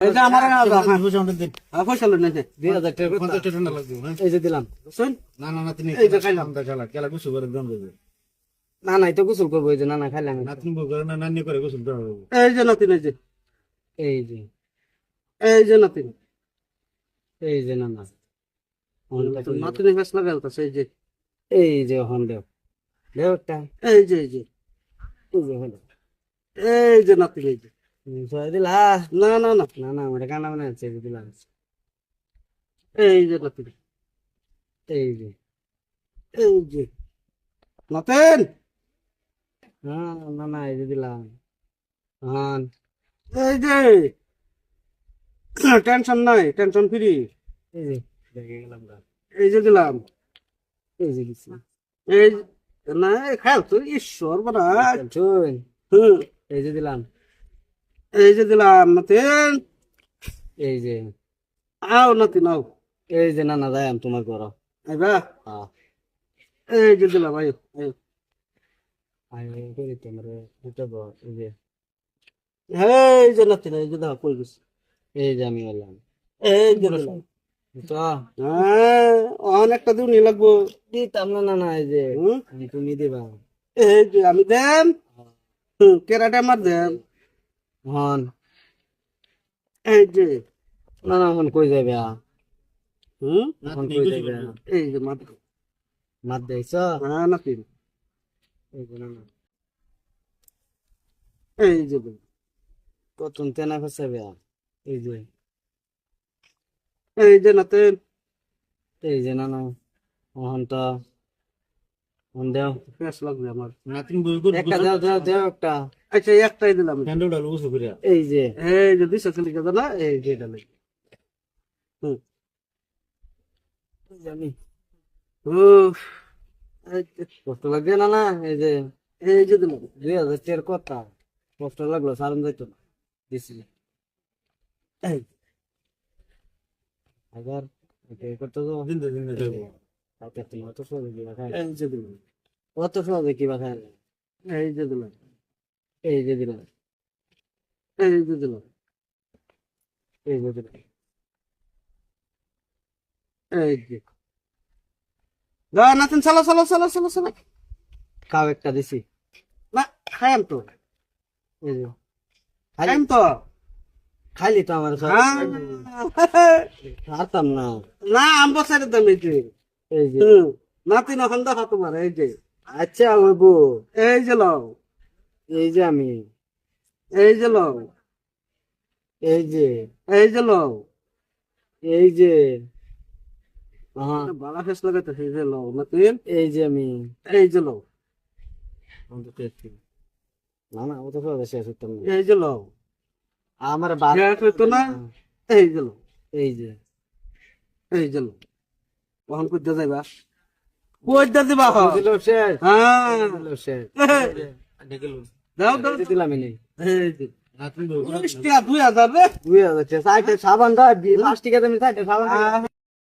এই যে আমার হ্যাঁ পয়সা আমাদের দিন পয়সা লই না টাকা টাকা লাগবে হ্যাঁ এই যে দিলাম শুন না না না তিনি এই যে খাইলাম। আমরা খেলা খেলা গোসল করে দাম দেবে না নাই তো গোসল করব এই যে না না খাইলাম না তুমি বউ করে না নানি করে গোসল দেওয়া এই যে নাতিন এই যে এই যে এই যে নাতিন এই যে না না নাতিনের ফেস লাগালতাছে এই যে এই যে হন দেও এই যে এই যে এই যে হলো এই যে নাতিন এই যে না না না না না আমার কান্না মনে হচ্ছে এই যে এই যে নাতিন এই যে এই যে। নাতেন! হ্যাঁ না না এই যে দিলাম। হ্যাঁ এই যে। টেনশন নাই টেনশন ফ্রি এই যে দেখে গেলাম এই যে দিলাম। এই যে দিছি। এই না তো ঈশ্বর বানা শুন হুম এই যে দিলাম। এই যে দিলাম নাতিন। এই যে। আও নাতিন আও। এই যে না না যাই তোমার ঘর আইবা? এই যে দিলাম আয়ো আয়ো। আমি করি তোমার দুটো ঘর এই যে। এই যে নাতিন এই যে দাও কই গেছে? এই যে আমি বললাম। এই যে দিলাম। হ্যাঁ অনেকটা দিনই লাগবো। দিতাম না না না এই যে। হুম? তুমি দিবা। এই যে আমি হুম, কেরাটে আমার দেম। হন এই যে না না হন কই যাবে? আ? হুম হন কই যাবে? এই যে মাত্র মাত দেইছ? হ্যাঁ নাতিন এই যে না না এই যে দিলাম। তেনা ফসাবে এই যে। এই যে নাতিন এই যে না না হন তো হন দেও ফেস লাগবে আমার। না তুমি একটা দেও দেও দেও একটা। আচ্ছা একটাই দিলাম। ফ্যান্ড উঠালো করে এই যে। এই যে দিছে খালি কথা না? এই যে এটা লাগবে হুম। এই উফ, কষ্ট লাগবে না না? এই যে এই যে দিলাম। দুই হাজার টের কথা। কষ্ট লাগল সারন যাইতো না। দিছি। আবার করতে তো দিন দিন অত সহজে খাই এই যে এই যে এই যে এই যে এই যে চালো চালো চালো চালো চালো খাও একটা দিছি না খাইম তো এই যে তো খাইলি তো আমার হ্যাঁ। না না আম দাম এই এই যে হুম, নাতিন ওখান দেখা তোমার এই যে আচ্ছা বাবু এই যে লও এই যে আমি এই যে লও এই যে এই যে লও এই যে হ্যাঁ বালা ফেস লাগাতে এই যে লও নাতিন এই যে আমি এই যে লও না না অত সহজে শেষ হতাম এই যে লও আমার শেষ হইতো না এই যে লও এই যে এই যে লও কখন করতে যাইবা? কইতে দিবা হ শেষ। হ্যাঁ। দিল শেষ। দাও দাও। দিলাম না দুই হাজার রে। দুই হাজার সাবান দাও প্লাস্টিকের সাবান।